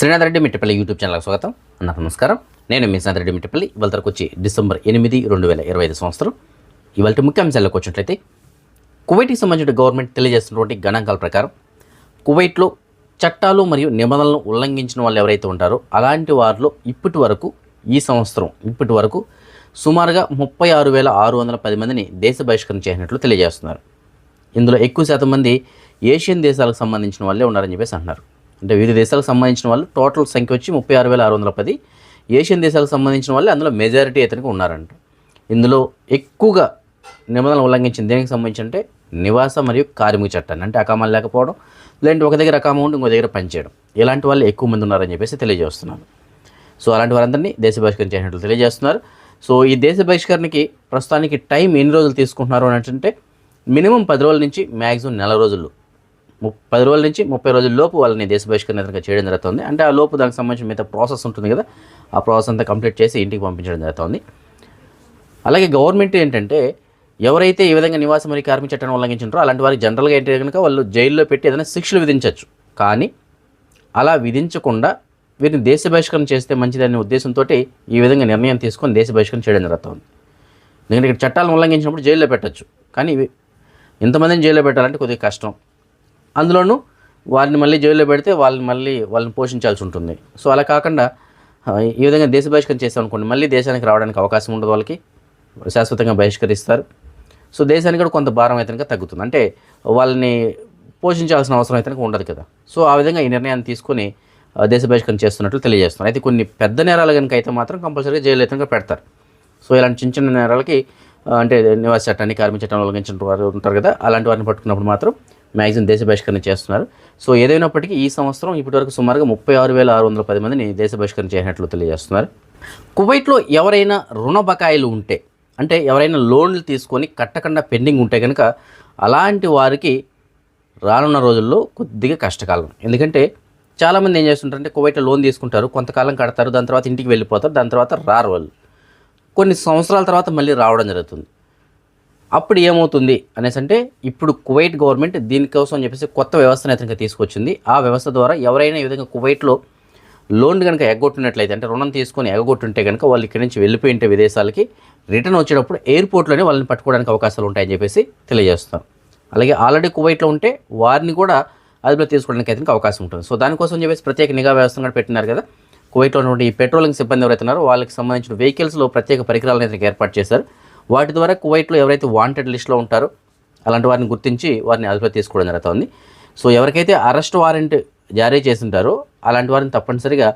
Srinath Reddy Mittapalli YouTube ఛానల్కి స్వాగతం. అన్న నమస్కారం. నేను మీ శ్రీనాథ్ రెడ్డి మిట్టపల్లి. ఇవాళ తరకు వచ్చి డిసెంబర్ ఎనిమిది రెండు వేల ఇరవై ఐదు సంవత్సరం. ఇవాళ ముఖ్యాంశాలకు వచ్చినట్లయితే కువైట్కి సంబంధించిన గవర్నమెంట్ తెలియజేస్తున్నటువంటి గణాంకాల ప్రకారం కువైట్లో చట్టాలు మరియు నిబంధనలను ఉల్లంఘించిన వాళ్ళు ఎవరైతే ఉంటారో అలాంటి వారిలో ఇప్పటి వరకు ఈ సంవత్సరం ఇప్పటి వరకు సుమారుగా ముప్పై ఆరు వేల ఆరు వందల పది మందిని దేశ బహిష్కరణ చేసినట్లు తెలియజేస్తున్నారు. ఇందులో ఎక్కువ శాతం మంది ఏషియన్ దేశాలకు సంబంధించిన వాళ్ళే ఉన్నారని చెప్పేసి అంటున్నారు. అంటే వివిధ దేశాలకు సంబంధించిన వాళ్ళు టోటల్ సంఖ్య వచ్చి ముప్పై ఆరు వేల ఆరు వందల పది. ఏషియన్ దేశాలకు సంబంధించిన వాళ్ళు అందులో మెజారిటీ అతనికి ఉన్నారంట. ఇందులో ఎక్కువగా నిబంధనలు ఉల్లంఘించిన దేనికి సంబంధించి అంటే నివాస మరియు కార్మిక చట్టాన్ని అంటే అకామాలు లేకపోవడం లేదంటే ఒక దగ్గర అకామా ఉండి ఇంకో దగ్గర పనిచేయడం ఇలాంటి వాళ్ళు ఎక్కువ మంది ఉన్నారని చెప్పేసి తెలియజేస్తున్నారు సో అలాంటి వారందరినీ దేశ బహిష్కరణ చేసినట్లు తెలియజేస్తున్నారు. సో ఈ దేశ బహిష్కరణకి ప్రస్తుతానికి టైం ఎన్ని రోజులు తీసుకుంటున్నారు అని అంటే మినిమం పది రోజుల నుంచి మ్యాక్సిమం నెల రోజులు పది రోజుల నుంచి ముప్పై రోజుల లోపు వాళ్ళని దేశ బహిష్కరణ చేయడం జరుగుతుంది. అంటే ఆ లోపు దానికి సంబంధించిన మిగతా ప్రాసెస్ ఉంటుంది కదా ఆ ప్రాసెస్ అంతా కంప్లీట్ చేసి ఇంటికి పంపించడం జరుగుతుంది. అలాగే గవర్నమెంట్ ఏంటంటే ఎవరైతే ఈ విధంగా నివాస మరియు కార్మిక చట్టాన్ని ఉల్లంఘించారో అలాంటి వారికి జనరల్గా ఏంటి కనుక వాళ్ళు జైల్లో పెట్టి ఏదైనా శిక్షలు విధించవచ్చు కానీ అలా విధించకుండా వీరిని దేశ బహిష్కరణ చేస్తే మంచిదనే ఉద్దేశంతో ఈ విధంగా నిర్ణయం తీసుకొని దేశ బహిష్కరణ చేయడం జరుగుతుంది. ఎందుకంటే ఇక్కడ చట్టాలను ఉల్లంఘించినప్పుడు జైల్లో పెట్టచ్చు. కానీ ఇవి ఇంతమందిని జైల్లో పెట్టాలంటే కొద్దిగా కష్టం. అందులోనూ వారిని మళ్ళీ జైల్లో పెడితే వాళ్ళని మళ్ళీ వాళ్ళని పోషించాల్సి ఉంటుంది. సో అలా కాకుండా ఈ విధంగా దేశ బహిష్కరణ చేస్తాం అనుకోండి మళ్ళీ దేశానికి రావడానికి అవకాశం ఉండదు వాళ్ళకి. శాశ్వతంగా బహిష్కరిస్తారు. సో దేశానికి కూడా కొంత భారం అయితే తగ్గుతుంది. అంటే వాళ్ళని పోషించాల్సిన అవసరం అయితే ఉండదు కదా. సో ఆ విధంగా ఈ నిర్ణయాన్ని తీసుకొని దేశ బహిష్కరణ చేస్తున్నట్లు తెలియజేస్తున్నారు. అయితే కొన్ని పెద్ద నేరాలు కనుక అయితే మాత్రం కంపల్సరీగా జైలు అయితే పెడతారు. సో ఇలాంటి చిన్న చిన్న నేరాలకి అంటే నివాస చట్టాన్ని కార్మిక చట్టాన్ని ఉల్లంఘించిన వారు ఉంటారు కదా అలాంటి వారిని పట్టుకున్నప్పుడు మాత్రం మ్యాక్సిమం దేశ బహిష్కరణ చేస్తున్నారు. సో ఏదైనప్పటికీ ఈ సంవత్సరం ఇప్పటివరకు సుమారుగా ముప్పై ఆరు వేల ఆరు వందల పది మందిని దేశ బహిష్కరణ చేసినట్లు తెలియజేస్తున్నారు. కువైట్లో ఎవరైనా రుణ బకాయిలు ఉంటే అంటే ఎవరైనా లోన్లు తీసుకొని కట్టకుండా పెండింగ్ ఉంటే కనుక అలాంటి వారికి రానున్న రోజుల్లో కొద్దిగా కష్టకాలం. ఎందుకంటే చాలామంది ఏం చేస్తుంటారంటే కువైట్లో లోన్ తీసుకుంటారు కొంతకాలం కడతారు దాని తర్వాత ఇంటికి వెళ్ళిపోతారు దాని తర్వాత రారు వాళ్ళు. కొన్ని సంవత్సరాల తర్వాత మళ్ళీ రావడం జరుగుతుంది. అప్పుడు ఏమవుతుంది అనేసి అంటే ఇప్పుడు కువైట్ గవర్నమెంట్ దీనికోసం అని చెప్పేసి కొత్త వ్యవస్థను అయితే తీసుకొచ్చింది. ఆ వ్యవస్థ ద్వారా ఎవరైనా ఈ విధంగా కువైట్లో లోన్ కనుక ఎగ్గొట్టినట్లయితే అంటే రుణం తీసుకొని ఎగ్గొట్టుంటే కనుక వాళ్ళు ఇక్కడి నుంచి వెళ్ళిపోయి ఉంటే విదేశాలకి రిటర్న్ వచ్చేటప్పుడు ఎయిర్పోర్ట్లోనే వాళ్ళని పట్టుకోవడానికి అవకాశాలు ఉంటాయని చెప్పేసి తెలియజేస్తాం అలాగే ఆల్రెడీ కువైట్లో ఉంటే వారిని కూడా అదుపులో తీసుకోవడానికి అయితే అవకాశం ఉంటుంది. సో దానికోసం చెప్పేసి ప్రత్యేక నిఘా వ్యవస్థను కూడా పెట్టినారు కదా. కువైట్లో ఉన్నటువంటి ఈ పెట్రోలింగ్ సిబ్బంది ఎవరైతున్నారో వాళ్ళకి సంబంధించిన వెహికల్స్లో ప్రత్యేక పరికరాలను అయితే ఏర్పాటు చేశారు. వాటి ద్వారా కువైట్లో ఎవరైతే వాంటెడ్ లిస్ట్లో ఉంటారో అలాంటి వారిని గుర్తించి వారిని అదుపులో తీసుకోవడం జరుగుతుంది. సో ఎవరికైతే అరెస్ట్ వారెంట్ జారీ చేసింటారో అలాంటి వారిని తప్పనిసరిగా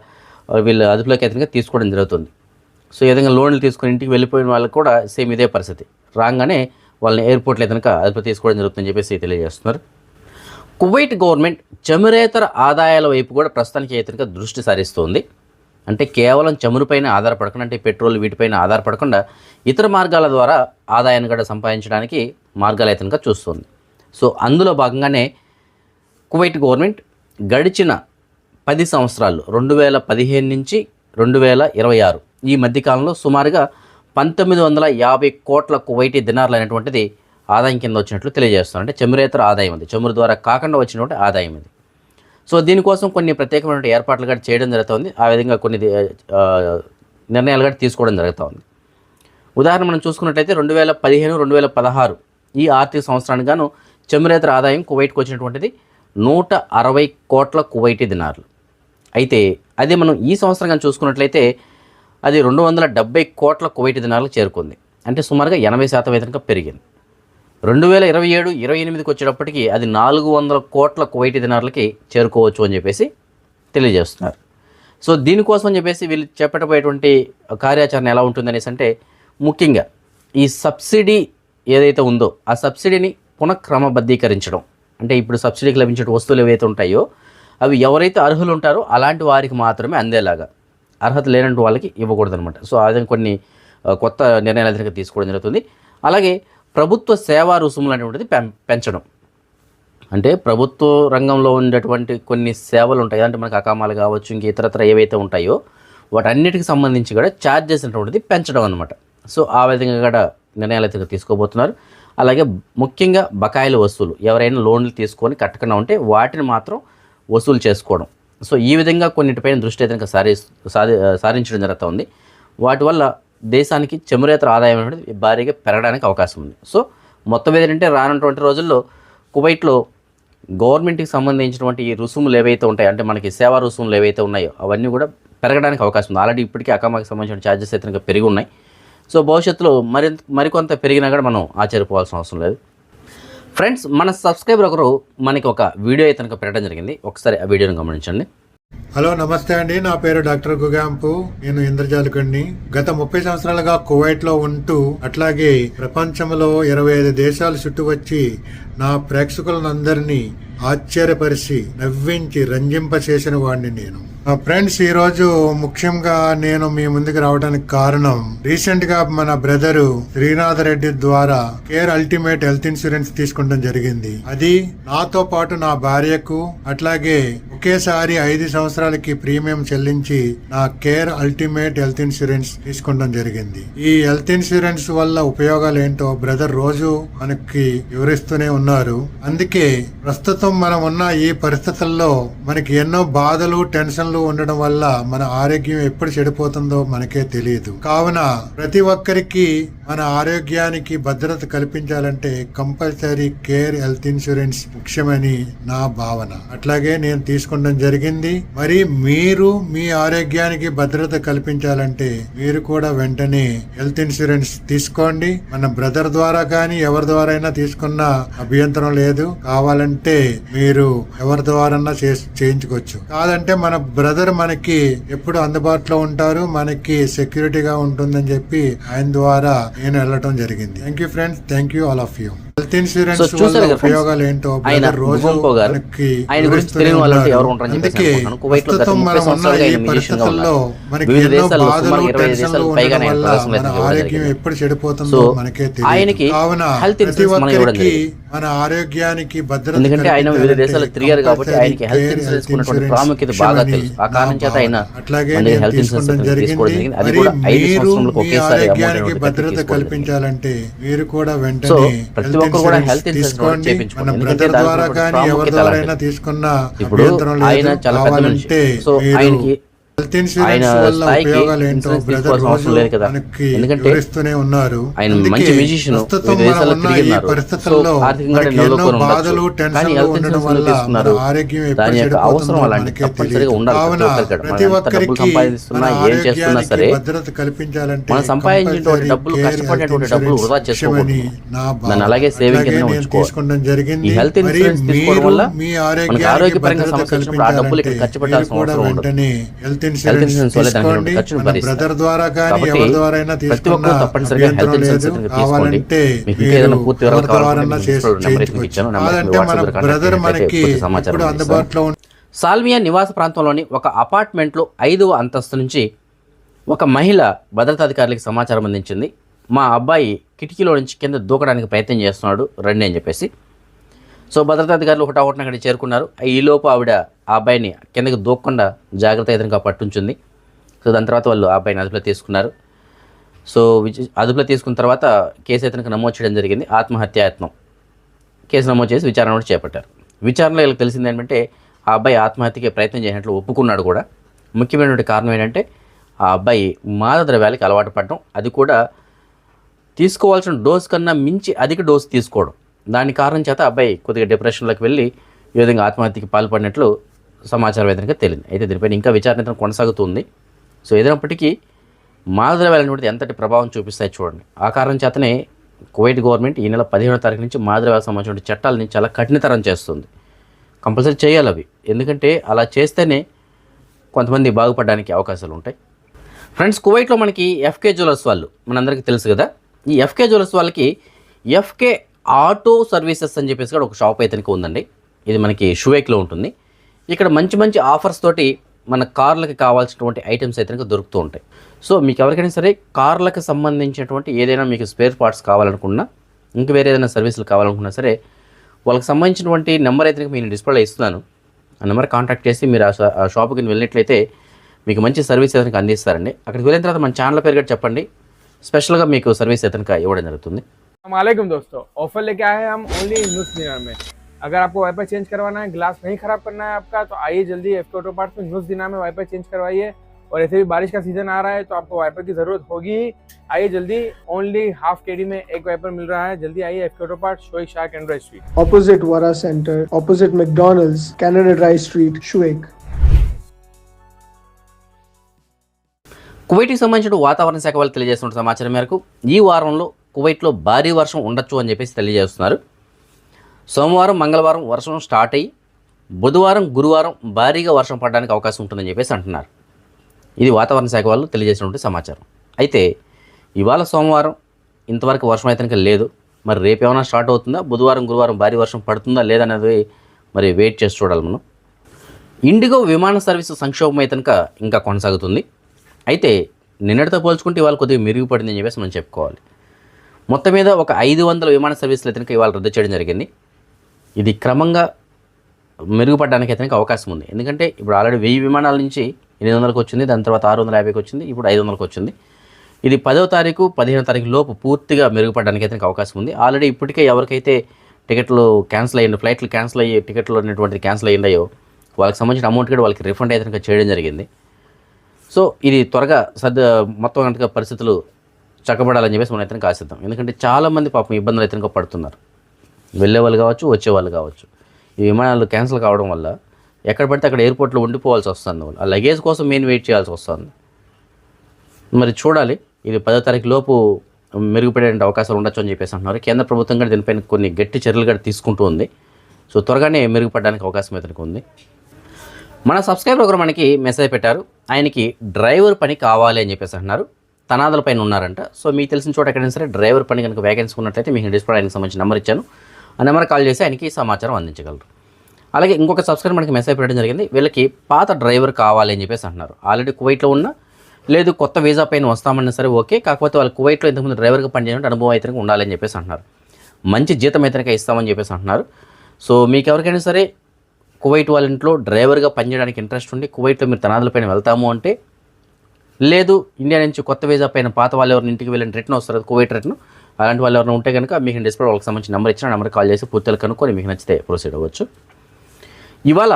వీళ్ళు అదుపులోకి అయితే తీసుకోవడం జరుగుతుంది. సో ఈ విధంగా లోన్లు తీసుకొని ఇంటికి వెళ్ళిపోయిన వాళ్ళకి కూడా సేమ్ ఇదే పరిస్థితి. రాగానే వాళ్ళని ఎయిర్పోర్ట్లో కనుక అదుపులో తీసుకోవడం జరుగుతుందని చెప్పేసి తెలియజేస్తున్నారు. కువైట్ గవర్నమెంట్ చమురేతర ఆదాయాల వైపు కూడా ప్రస్తుతానికి అయితే దృష్టి సారిస్తోంది. అంటే కేవలం చమురుపైన ఆధారపడకుండా అంటే పెట్రోల్ వీటిపైన ఆధారపడకుండా ఇతర మార్గాల ద్వారా ఆదాయాన్ని కూడా సంపాదించడానికి మార్గాలు అయితే చూస్తుంది. సో అందులో భాగంగానే కువైట్ గవర్నమెంట్ గడిచిన పది సంవత్సరాలు రెండు వేల పదిహేను నుంచి రెండు వేల ఇరవై ఆరు ఈ మధ్యకాలంలో సుమారుగా పంతొమ్మిది వందల యాభై కోట్ల కువైటీ దినార్లు అనేటువంటిది ఆదాయం కింద వచ్చినట్లు తెలియజేస్తున్నారు. అంటే చమురేతర ఆదాయం అది. చమురు ద్వారా కాకుండా వచ్చినటువంటి ఆదాయం ఇది. సో దీనికోసం కొన్ని ప్రత్యేకమైన ఏర్పాట్లు కూడా చేయడం జరుగుతుంది. ఆ విధంగా కొన్ని నిర్ణయాలు కూడా తీసుకోవడం జరుగుతుంది. ఉదాహరణ మనం చూసుకున్నట్లయితే రెండు వేల పదిహేను రెండు వేల పదహారు ఈ ఆర్థిక సంవత్సరానికి గాను చమురేతర ఆదాయం కువైట్కి వచ్చినటువంటిది నూట అరవై కోట్ల కువైటీ దినార్లు. అయితే అదే మనం ఈ సంవత్సరం కానీ చూసుకున్నట్లయితే అది రెండు వందల డెబ్బై కోట్ల కువైటీ దినాలకు చేరుకుంది. అంటే సుమారుగా ఎనభై శాతం అయితే పెరిగింది. రెండు వేల ఇరవై ఏడు ఇరవై ఎనిమిదికి వచ్చేటప్పటికి అది నాలుగు వందల కోట్ల కువైటీ దినార్లకి చేరుకోవచ్చు అని చెప్పేసి తెలియజేస్తున్నారు. సో దీనికోసం అని చెప్పేసి వీళ్ళు చేపట్టబోయేటువంటి కార్యాచరణ ఎలా ఉంటుందనేసి అంటే ముఖ్యంగా ఈ సబ్సిడీ ఏదైతే ఉందో ఆ సబ్సిడీని పునఃక్రమబద్ధీకరించడం. అంటే ఇప్పుడు సబ్సిడీకి లభించే వస్తువులు ఏవైతే ఉంటాయో అవి ఎవరైతే అర్హులు ఉంటారో అలాంటి వారికి మాత్రమే అందేలాగా అర్హత లేనటువంటి వాళ్ళకి ఇవ్వకూడదు అనమాట సో అదే కొన్ని కొత్త నిర్ణయాలు తీసుకోవడం జరుగుతుంది. అలాగే ప్రభుత్వ సేవా రుసుములు అనేటువంటిది పెం పెంచడం. అంటే ప్రభుత్వ రంగంలో ఉండేటువంటి కొన్ని సేవలు ఉంటాయి. అంటే మనకు అకామాలు కావచ్చు ఇంక ఇతరత్ర ఏవైతే ఉంటాయో వాటన్నిటికి సంబంధించి కూడా ఛార్జెస్ అనేటువంటిది పెంచడం అనమాట సో ఆ విధంగా కూడా నిర్ణయాలు అయితే తీసుకోబోతున్నారు. అలాగే ముఖ్యంగా బకాయిల వస్తువులు ఎవరైనా లోన్లు తీసుకొని కట్టకుండా ఉంటే వాటిని మాత్రం వసూలు చేసుకోవడం. సో ఈ విధంగా కొన్నిటిపైన దృష్టి అయితే సారి సాధి సారించడం జరుగుతూ ఉంది వాటి వల్ల దేశానికి చమురేతర ఆదాయం అనేది భారీగా పెరగడానికి అవకాశం ఉంది. సో మొత్తం ఏంటంటే రానటువంటి రోజుల్లో కువైట్లో గవర్నమెంట్కి సంబంధించినటువంటి ఈ రుసుములు ఏవైతే ఉంటాయో అంటే మనకి సేవా రుసుములు ఏవైతే ఉన్నాయో అవన్నీ కూడా పెరగడానికి అవకాశం ఉంది. ఆల్రెడీ ఇప్పటికీ అకామాకి సంబంధించిన ఛార్జెస్ అయితే పెరిగి ఉన్నాయి సో భవిష్యత్తులో మరి మరికొంత పెరిగినా కూడా మనం ఆశ్చర్యపోవాల్సిన అవసరం లేదు. ఫ్రెండ్స్ మన సబ్స్క్రైబర్ ఒకరు మనకి ఒక వీడియో అయితే కనుక పెట్టడం జరిగింది. ఒకసారి ఆ వీడియోని గమనించండి. హలో నమస్తే అండి. నా పేరు డాక్టర్ గుగాంపు. నేను ఇంద్రజాలికండి. గత ముప్పై సంవత్సరాలుగా కువైట్లో ఉంటూ అట్లాగే ప్రపంచంలో ఇరవై ఐదు దేశాలు చుట్టూ వచ్చి నా ప్రేక్షకులందరినీ ఆశ్చర్యపరిచి నవ్వించి రంజింపచేసిన వాడిని నేను. మా ఫ్రెండ్స్ ఈరోజు ముఖ్యంగా నేను మీ ముందుకు రావడానికి కారణం రీసెంట్గా మన బ్రదరు శ్రీనాథ్ రెడ్డి ద్వారా కేర్ అల్టిమేట్ హెల్త్ ఇన్సూరెన్స్ తీసుకోవడం జరిగింది. అది నాతో పాటు నా భార్యకు అట్లాగే ఒకేసారి ఐదు సంవత్సరాలకి ప్రీమియం చెల్లించి నా కేర్ అల్టిమేట్ హెల్త్ ఇన్సూరెన్స్ తీసుకోవడం జరిగింది. ఈ హెల్త్ ఇన్సూరెన్స్ వల్ల ఉపయోగాలు ఏంటో బ్రదర్ రోజు మనకి వివరిస్తూనే ఉన్నారు. అందుకే ప్రస్తుతం మనం ఉన్న ఈ పరిస్థితుల్లో మనకి ఎన్నో బాధలు టెన్షన్లు ఉండడం వల్ల మన ఆరోగ్యం ఎప్పుడు చెడిపోతుందో మనకే తెలియదు. కావున ప్రతి ఒక్కరికి మన ఆరోగ్యానికి భద్రత కల్పించాలంటే కంపల్సరీ కేర్ హెల్త్ ఇన్సూరెన్స్ ముఖ్యమని నా భావన. అట్లాగే నేను తీసుకోవడం జరిగింది. మరి మీరు మీ ఆరోగ్యానికి భద్రత కల్పించాలంటే మీరు కూడా వెంటనే హెల్త్ ఇన్సూరెన్స్ తీసుకోండి. మన బ్రదర్ ద్వారా కానీ ఎవరి ద్వారా అయినా తీసుకున్న అభ్యంతరం లేదు. కావాలంటే మీరు ఎవరి ద్వారా చేయించుకోవచ్చు. కాదంటే మన బ్రదర్ మనకి ఎప్పుడు అందుబాటులో ఉంటారు. మనకి సెక్యూరిటీగా ఉంటుందని చెప్పి ఆయన ద్వారా నేను వెళ్ళటం జరిగింది. Thank you friends. Thank you all of you. Health insurance? ఉపయోగాలు ఏంటో ఆయన రోజు. మనకి ఆయన గురించి తెలియని వాళ్ళు. ఎవరు ఉంటారని చెప్పేసి అనుకుంటున్నాను. కువైట్లో గత ముప్పై సంవత్సరాలుగా ఆయన గా ఉన్నారు. వివిధ దేశాల్లో సుమారు ఇరవై దేశాలకు పైగా ఆరోగ్యం. ఎప్పుడు చెడిపోతుందో మనకే ఆయనకి తెలియదు ప్రతి insurance మనం ఇవ్వడం. మన ఆరోగ్యానికి భద్రత ఎందుకంటే ఆయన వివిధ దేశాలు తిరిగారు కాబట్టి ఆయనకి హెల్త్ ఇన్సూరెన్స్ హెల్త్ ఉన్నటువంటి ఇన్సూరెన్స్ ప్రాముఖ్యత బాగా తెలుసు ఆ కారణం చేత ఆయన. అట్లాగే హెల్త్ ఇన్సూరెన్స్ తీసుకోవడం జరిగింది అది కూడా ఐదు సంవత్సరాలకు ఒకేసారి అమౌంట్ భద్రత. కల్పించాలంటే మీరు కూడా వెంటనే హెల్త్ ఒక్కరు కూడా హెల్త్ ఇన్సూరెన్స్ చేయించుకోండి ఇప్పుడు ఆయన చాలా పెద్ద మనిషి. సో ఆయనకి హెల్త్ ఇన్సూరెన్స్ వల్ల ఉపయోగాలు ఏంటో బ్రదర్ రోజు. మనకి వివరిస్తూనే ఉన్నారు. ఆయన మంచి మ్యూజిషియన్ ఈ పరిస్థితుల్లో ఎన్నో బాధలు టెన్షన్లు ఉండడం వల్ల ఆరోగ్యం ఎప్పుడు దాని యొక్క అవసరం అలాంటి తప్పనిసరిగా ఉండాలి ప్రతి ఒక్కరికి ఏం చేస్తున్నా సరే భద్రత కల్పించాలంటే మనం సంపాదించినటువంటి డబ్బులు కష్టపడినటువంటి డబ్బులు వృధా ఇన్సూరెన్స్ చేసుకోకూడదు. ముఖ్యమని నా భావన. దాన్ని అలాగే సేవింగ్ కింద తీసుకోవడం జరిగింది. ఈ హెల్త్ ఇన్సూరెన్స్ తీసుకోవడం వల్ల మీ ఆరోగ్యపరంగా భద్రత సమస్య వచ్చినప్పుడు ఆ డబ్బులు ఇక్కడ ఖర్చు పెట్టాల్సిన అవసరం ఉండదు. హెల్త్ ఇన్సూరెన్స్ తీసుకోండి. మన బ్రదర్ ద్వారా కానీ ఎవరి ద్వారా అయినా తీసుకున్న అభ్యంతరం లేదు. కావాలంటే కావాలంటే మన బ్రదర్ మనకి. అందుబాటులో సాల్మియా నివాస ప్రాంతంలోని ఒక అపార్ట్మెంట్లో ఐదవ అంతస్తు నుంచి ఒక మహిళ భద్రతాధికారులకు సమాచారం అందించింది. మా అబ్బాయి కిటికీలో నుంచి కింద దూకడానికి ప్రయత్నం చేస్తున్నాడు. రండి అని చెప్పేసి. సో భద్రతాధికారులు ఒకటొకటిన అక్కడికి చేరుకున్నారు. ఈలోపు ఆవిడ ఆ అబ్బాయిని కిందకి దూకకుండా జాగ్రత్త ఎదురుగా పట్టుంచుంది. సో దాని తర్వాత వాళ్ళు ఆ అబ్బాయిని అదుపులో తీసుకున్నారు. సో అదుపులో తీసుకున్న తర్వాత కేసు ఇతనికి నమోదు చేయడం జరిగింది. ఆత్మహత్యాయత్నం కేసు నమోదు చేసి విచారణ కూడా చేపట్టారు. విచారణలో వీళ్ళకి తెలిసింది ఏంటంటే ఆ అబ్బాయి ఆత్మహత్యకి ప్రయత్నం చేసినట్లు ఒప్పుకున్నాడు కూడా. ముఖ్యమైనటువంటి కారణం ఏంటంటే ఆ అబ్బాయి మాదక ద్రవ్యాలకి అలవాటు పడడం. అది కూడా తీసుకోవాల్సిన డోస్ కన్నా మించి అధిక డోస్ తీసుకోవడం. దాని కారణం చేత అబ్బాయి కొద్దిగా డిప్రెషన్లోకి వెళ్ళి ఈ విధంగా ఆత్మహత్యకి పాల్పడినట్లు సమాచారం ఏదైనా తెలియదు. అయితే దీనిపైన ఇంకా విచారణ కొనసాగుతుంది. సో ఏదైనప్పటికీ మాదక ద్రవ్యాలు ఎంతటి ప్రభావం చూపిస్తాయి చూడండి. ఆ కారణం చేతనే కువైట్ గవర్నమెంట్ ఈ నెల పదిహేనో తారీఖు నుంచి మాదక ద్రవ్యాలకు సంబంధించిన చట్టాలని చాలా కఠినతరం చేస్తుంది. కంపల్సరీ చేయాలి అవి. ఎందుకంటే అలా చేస్తేనే కొంతమంది బాగుపడడానికి అవకాశాలు ఉంటాయి. ఫ్రెండ్స్ కువైట్లో మనకి ఎఫ్కే జ్యువెలర్స్ వాళ్ళు మనందరికీ తెలుసు కదా. ఈ ఎఫ్కే జ్యువెలర్స్ వాళ్ళకి ఎఫ్కే ఆటో సర్వీసెస్ అని చెప్పేసి కూడా ఒక షాప్ అయితే ఉందండి. ఇది మనకి షువేక్లో ఉంటుంది. ఇక్కడ మంచి మంచి ఆఫర్స్ తోటి మన కార్లకి కావాల్సినటువంటి ఐటమ్స్ అయితే కనుక దొరుకుతూ ఉంటాయి సో మీకు ఎవరికైనా సరే కార్లకు సంబంధించినటువంటి ఏదైనా మీకు స్పేర్ పార్ట్స్ కావాలనుకున్నా ఇంకా వేరే ఏదైనా సర్వీసులు కావాలనుకున్నా సరే వాళ్ళకి సంబంధించినటువంటి నెంబర్ అయితే కనుక నేను డిస్ప్లేలో ఇస్తున్నాను ఆ నెంబర్ కాంటాక్ట్ చేసి మీరు ఆ షా- ఆ షాప్కి వెళ్ళినట్లయితే మీకు మంచి సర్వీస్ ఏదైనా అందిస్తారండి అక్కడికి వెళ్ళిన తర్వాత మన ఛానల్ పేరు కూడా చెప్పండి స్పెషల్గా మీకు సర్వీస్ ఏదైనా ఇవ్వడం జరుగుతుంది वालेकुम दोस्तों ऑफर लेके आए हैं हम ओनली न्यूज डिनर में अगर आपको वाइपर चेंज करवाना है ग्लास नहीं खराब करना है आपका तो आइए जल्दी एफ ऑटो पार्ट्स में न्यूज दिना में वाइपर चेंज करवाइए और ऐसे भी बारिश का सीजन आ रहा है तो आपको वाइपर की जरूरत होगी ही आइए जल्दी ओनली हाफ केडी में एक वाइपर मिल रहा है जल्दी आइए F auto part Shuwaikh Sharq Android street opposite Vara Center, opposite McDonald's, Canada Dry Street, Shuik. కువైట్కి సంబంధించిన వాతావరణ శాఖ వాళ్ళు తెలియజేస్తున్న సమాచారం మేరకు ఈ వారంలో కువైట్లో భారీ వర్షం ఉండొచ్చు అని చెప్పేసి తెలియజేస్తున్నారు సోమవారం మంగళవారం వర్షం స్టార్ట్ అయ్యి బుధవారం గురువారం భారీగా వర్షం పడడానికి అవకాశం ఉంటుందని చెప్పేసి అంటున్నారు. ఇది వాతావరణ శాఖ వాళ్ళు తెలియజేసినటువంటి సమాచారం. అయితే ఇవాళ సోమవారం ఇంతవరకు వర్షం అయితే లేదు. మరి రేపు ఏమైనా స్టార్ట్ అవుతుందా? బుధవారం గురువారం భారీ వర్షం పడుతుందా లేదనేది మరి వెయిట్ చేసి చూడాలి మనం. ఇండిగో విమాన సర్వీసు సంక్షోభం అయితే ఇంకా కొనసాగుతుంది. అయితే నిన్నటితో పోల్చుకుంటే ఇవాళ కొద్దిగా మెరుగుపడింది అని చెప్పేసి మనం చెప్పుకోవాలి. మొత్తం మీద ఒక ఐదు వందల విమాన సర్వీసులు అయితే ఇవాళ రద్దు చేయడం జరిగింది. ఇది క్రమంగా మెరుగుపడడానికి అయితే అవకాశం ఉంది. ఎందుకంటే ఇప్పుడు ఆల్రెడీ వెయ్యి విమానాల నుంచి ఎనిమిది వందలకు వచ్చింది దాని తర్వాత ఆరు వందల యాభైకి వచ్చింది ఇప్పుడు ఐదు వందలకు వచ్చింది. ఇది పదో తారీఖు పదిహేను తారీఖు లోపు పూర్తిగా మెరుగుపడడానికి అయితే అవకాశం ఉంది. ఆల్రెడీ ఇప్పటికే ఎవరికైతే టికెట్లు క్యాన్సిల్ అయ్యింది ఫ్లైట్లు క్యాన్సిల్ అయ్యి టికెట్లు ఉన్నటువంటిది క్యాన్సిల్ అయ్యిందో వాళ్ళకి సంబంధించిన అమౌంట్ కూడా వాళ్ళకి రిఫండ్ అయితే చేయడం జరిగింది. సో ఇది త్వరగా సర్ద మొత్తం కనుక పరిస్థితులు చక్కబడాలని చెప్పేసి మనం అయితే ఆశిద్దాం. ఎందుకంటే చాలామంది పాపం ఇబ్బందులు అయితే పడుతున్నారు. వెళ్ళే వాళ్ళు కావచ్చు వచ్చే వాళ్ళు కావచ్చు. ఈ విమానాలు క్యాన్సిల్ కావడం వల్ల ఎక్కడ పడితే అక్కడ ఎయిర్పోర్ట్లో ఉండిపోవాల్సి వస్తుంది. వాళ్ళు ఆ లగేజ్ కోసం మెయిన్ వెయిట్ చేయాల్సి వస్తుంది. మరి చూడాలి ఇది పదో తారీఖు లోపు మెరుగుపడే అవకాశాలు ఉండొచ్చు అని చెప్పేసి అంటున్నారు. కేంద్ర ప్రభుత్వం కూడా దీనిపైన కొన్ని గట్టి చర్యలు కూడా తీసుకుంటూ ఉంది. సో త్వరగానే మెరుగుపడడానికి అవకాశం ఇతనికి ఉంది. మన సబ్స్క్రైబర్ ఒకరు మనకి మెసేజ్ పెట్టారు. ఆయనకి డ్రైవర్ పని కావాలి అని చెప్పేసి అంటున్నారు. తనాదుల పైన ఉన్నారంట. సో మీకు తెలిసిన చోట ఎక్కడైనా సరే డ్రైవర్ పని కనుక వేకెన్సీ ఉన్నట్లయితే మీకు డిస్ప్లే ఆయనకి సంబంధించిన నెంబర్ ఇచ్చాను. ఆ నెంబర్ కాల్ చేసి ఆయనకి సమాచారం అందించగలరు. అలాగే ఇంకొక సబ్స్క్రైబర్ మనకి మెసేజ్ పెట్టడం జరిగింది వీళ్ళకి పాత డ్రైవర్ కావాలి అని చెప్పేసి అంటున్నారు. ఆల్రెడీ కువైట్లో ఉన్న లేదు కొత్త వీసా పైన వస్తామన్నా సరే ఓకే కాకపోతే వాళ్ళు కువైట్లో ఇంతకుముందు డ్రైవర్గా పనిచేయడం అనుభవం అయితే ఉండాలని చెప్పేసి అంటున్నారు. మంచి జీతం అయితే ఇస్తామని చెప్పేసి అంటున్నారు. సో మీకు ఎవరికైనా సరే కువైట్ వాళ్ళ ఇంట్లో డ్రైవర్గా పనిచేయడానికి ఇంట్రెస్ట్ ఉండి కువైట్లో మీరు తనాదులపైన వెళ్తాము అంటే లేదు ఇండియా నుంచి కొత్త వీసా పైన పాత వాళ్ళు ఎవరిని ఇంటికి వెళ్ళిన రిటర్న్ వస్తారు కువైట్ రిటర్న్ అలాంటి వాళ్ళు ఎవరైనా ఉంటే కనుక మీకు డిస్ప్లే వాళ్ళకి సంబంధించిన నెంబర్ ఇచ్చిన నెంబర్ కాల్ చేసి పూర్తిగా కనుక్కొని మీకు నచ్చితే ప్రొసీడ్ అవ్వచ్చు. ఇవాళ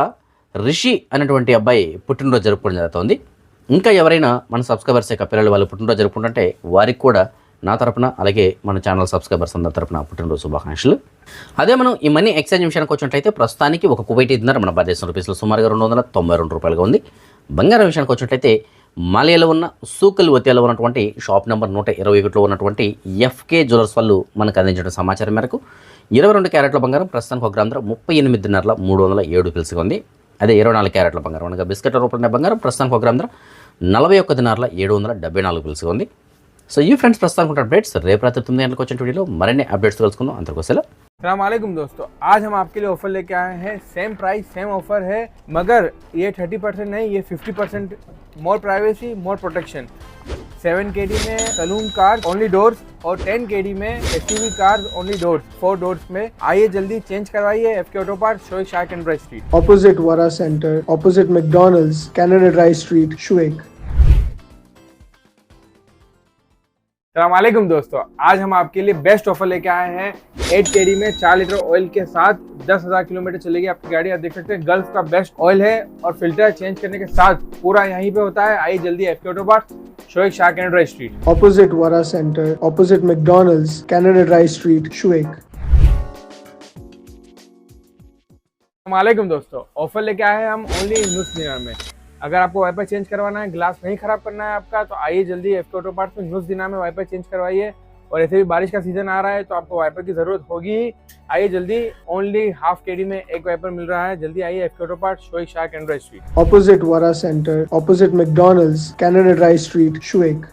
రిషి అనేటువంటి అబ్బాయి పుట్టినరోజు జరుపుకోవడం జరుగుతుంది. ఇంకా ఎవరైనా మన సబ్స్క్రైబర్స్ యొక్క పిల్లలు వాళ్ళు పుట్టినరోజు జరుపుకుంటుంటే వారికి కూడా నా తరపున అలాగే మన ఛానల్ సబ్స్క్రైబర్స్ అందరి తరపున పుట్టినరోజు శుభాకాంక్షలు. అదే మనం ఈ మనీ ఎక్స్చేంజ్ విషయానికి వచ్చినట్లయితే ప్రస్తుతానికి ఒక కువైటీ ఇద్దరు మన భారతదేశం రూపీస్లో సుమారుగా రెండు వందల తొంభై రెండు రూపాయలుగా ఉంది. బంగారం విషయానికి వచ్చినట్లయితే మాలియాలో ఉన్న సూకల్ వతియాలో ఉన్నటువంటి షాప్ నెంబర్ నూట ఇరవై ఒకటిలో ఉన్నటువంటి ఎఫ్కే జ్యువెలర్స్ వాళ్ళు మనకు అందించిన సమాచారం మేరకు ఇరవై రెండు క్యారెట్ల బంగారం ప్రస్తుతానికి ఒక గ్రామ ధర ముప్పై ఎనిమిదిన్నరల మూడు వందల ఏడు పిలుసుగా ఉంది. అదే ఇరవై నాలుగు క్యారెట్ల బంగారం. అనగా బిస్కెట్ రూపంలో బంగారం ప్రస్తుతానికి ఒక గ్రామ ధర నలభై ఒక్క దినార్ల ఏడు వందల డెబ్బై నాలుగు పిలుసుగా ఉంది. సో ఈ ఫ్రెండ్స్ ప్రస్తుతానికి ఉన్న అప్డేట్స్ రేపు రాత్రి తొమ్మిది గంటలకు వచ్చిన వీడియోలో మరిన్ని అప్డేట్స్ తెలుసుకుందాం. అంతకోసలా सलामकुम दोस्तों आज हम आपके लिए ऑफ़र लेके आए हैं। सेम प्राइस सेम ऑफ़र है मगर ये 30 परसेंट नहीं ये 50 percent more privacy more protection 7 के में सलून कार ओनली डोर्स और 10 के में S car only doors four doors में। आइए जल्दी चेंज करवाइए एफ़ के ऑटो पार्ट शोक shark and street Opposite Vara centre opposite McDonald's, Canada dry street Shuik. सलामकुम दोस्तों। आज हम आपके लिए बेस्ट ऑफ़र लेके आए हैं। 8 केडी में 4 लीटर ऑयल के साथ 10,000 किलोमीटर चलेगी आपकी गाड़ी। आप देख सकते हैं गल्फ का बेस्ट ऑयल है और फ़िल्टर चेंज करने के साथ पूरा यहीं पे होता है। आई जल्दी एफ़ के ऑटो पार्ट शोक shark and street Vara Center, opposite McDonald's, Canada Dry Street, Shuik. वालेकुम दोस्तों। ऑफ़र लेके आए हैं हम ओनली न्यूज़ में। अगर आपको वाइपर चेंज करवाना है ग्लास नहीं खराब करना है आपका तो आइए जल्दी एफ़ ऑटो पार्ट्स में न्यूज़ दिना में वाइपर चेंज करवाइए। और ऐसे भी बारिश का सीज़न आ रहा है तो आपको वाइपर की ज़रूरत होगी। ही आइए जल्दी ओनली हाफ़ केडी में एक वाइपर मिल रहा है। जल्दी आइए एफ़ ऑटो पार्ट शोक शार्क एंड स्ट्रीट ऑपोजिट वारा centre opposite McDonald's, Canada dry street Shuik.